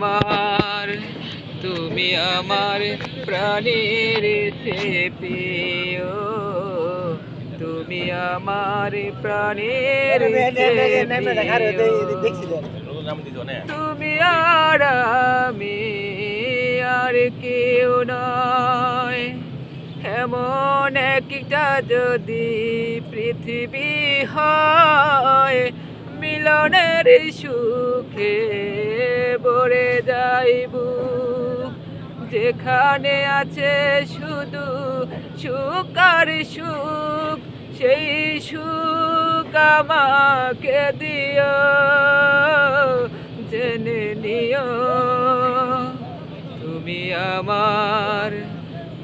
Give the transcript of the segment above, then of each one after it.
আমার তুমি আমার প্রাণের সে প্রিয় তুমি আমার প্রাণের তুমি আর আমি আর কেউ নয় এমন একটা যদি পৃথিবী হয় মিলনের সুখে ভরে যাইব যেখানে আছে শুধু সুখ আর সুখ, সেই সুখ আমাকে দিও, জেনে নিও। তুমি আমার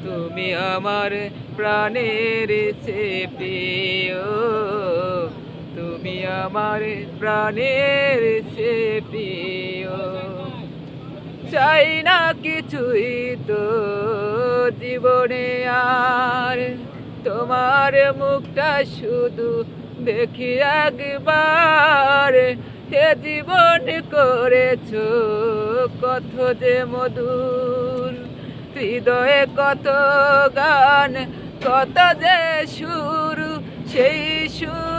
তুমি আমার প্রাণের সে প্রিয়। তুমি আমার প্রাণের সে প্রিয়। চাই না কিছুই তো জীবনে আর। তোমার মুখটা শুধু দেখি একবার। হে জীবন করেছ কত যে মধুর। হৃদয়ে কত গান, কত যে সুর, সেই সুর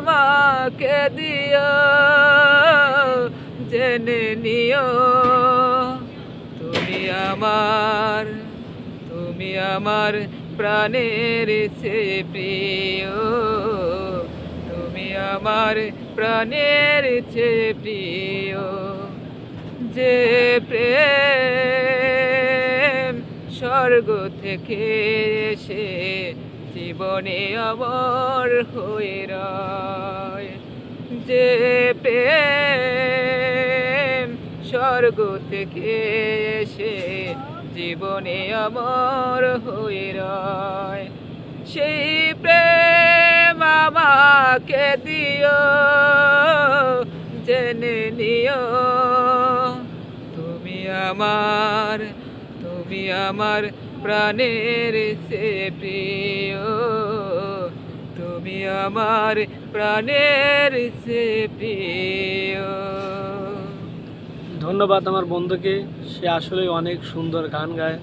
আমাকে দিও, জেনে নিও। তুমি আমার তুমি আমার প্রাণের সে প্রিয়। তুমি আমার প্রাণের সে প্রিয়। যে প্রেম স্বর্গ থেকে এসে জীবনে অমর হয়ে স্বর্গ থেকে এসে জীবনে অমর হয়ে রয়। সেই প্রেম আমাকে দিও, জেনে নিও। তুমি আমার তুমি আমার প্রাণের সে প্রিয়। তুমি আমার প্রাণের সে প্রিয়। ধন্যবাদ আমার বন্ধুকে। সে আসলে অনেক সুন্দর গান গায়।